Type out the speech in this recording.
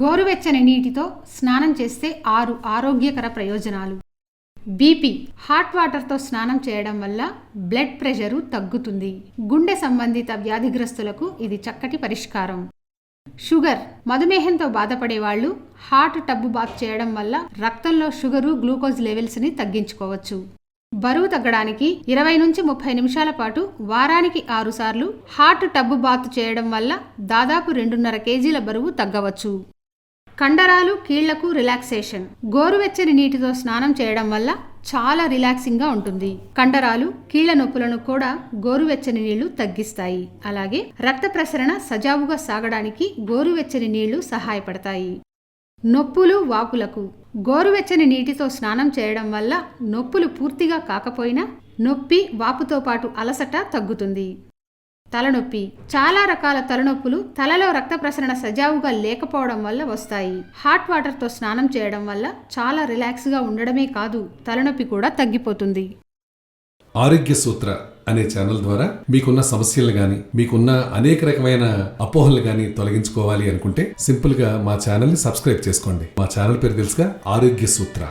గోరువెచ్చని నీటితో స్నానం చేస్తే ఆరు ఆరోగ్యకర ప్రయోజనాలు. బీపీ హాట్ వాటర్తో స్నానం చేయడం వల్ల బ్లడ్ ప్రెషరు తగ్గుతుంది. గుండె సంబంధిత వ్యాధిగ్రస్తులకు ఇది చక్కటి పరిష్కారం. షుగర్ మధుమేహంతో బాధపడే వాళ్ళు హాట్ టబ్బు బాత్ చేయడం వల్ల రక్తంలో షుగరు గ్లూకోజ్ లెవెల్స్ని తగ్గించుకోవచ్చు. బరువు తగ్గడానికి ఇరవై నుంచి ముప్పై నిమిషాల పాటు వారానికి ఆరుసార్లు హార్ట్ హాట్ టబ్బు బాత్ చేయడం వల్ల దాదాపు రెండున్నర కేజీల బరువు తగ్గవచ్చు. కండరాలు కీళ్ళకు రిలాక్సేషన్. గోరువెచ్చని నీటితో స్నానం చేయడం వల్ల చాలా రిలాక్సింగ్గా ఉంటుంది. కండరాలు కీళ్ళ నొప్పులను కూడా గోరువెచ్చని నీళ్ళు తగ్గిస్తాయి. అలాగే రక్త ప్రసరణ సజావుగా సాగడానికి గోరువెచ్చని నీళ్ళు సహాయపడతాయి. నొప్పులు వాపులకు గోరువెచ్చని నీటితో స్నానం చేయడం వల్ల నొప్పులు పూర్తిగా కాకపోయినా నొప్పి వాపుతో పాటు అలసట తగ్గుతుంది. తలనొప్పి. చాలా రకాల తలనొప్పులు తలలో రక్త ప్రసరణ సజావుగా లేకపోవడం వల్ల వస్తాయి. హాట్ వాటర్తో స్నానం చేయడం వల్ల చాలా రిలాక్స్గా ఉండడమే కాదు తలనొప్పి కూడా తగ్గిపోతుంది. ఆరోగ్య సూత్ర అనే ఛానల్ ద్వారా మీకున్న సమస్యలు కానీ మీకున్న అనేక రకమైన అపోహలు కానీ తొలగించుకోవాలి అనుకుంటే సింపుల్గా మా ఛానల్ని సబ్స్క్రైబ్ చేసుకోండి. మా ఛానల్ పేరు తెలుసుగా ఆరోగ్య సూత్ర.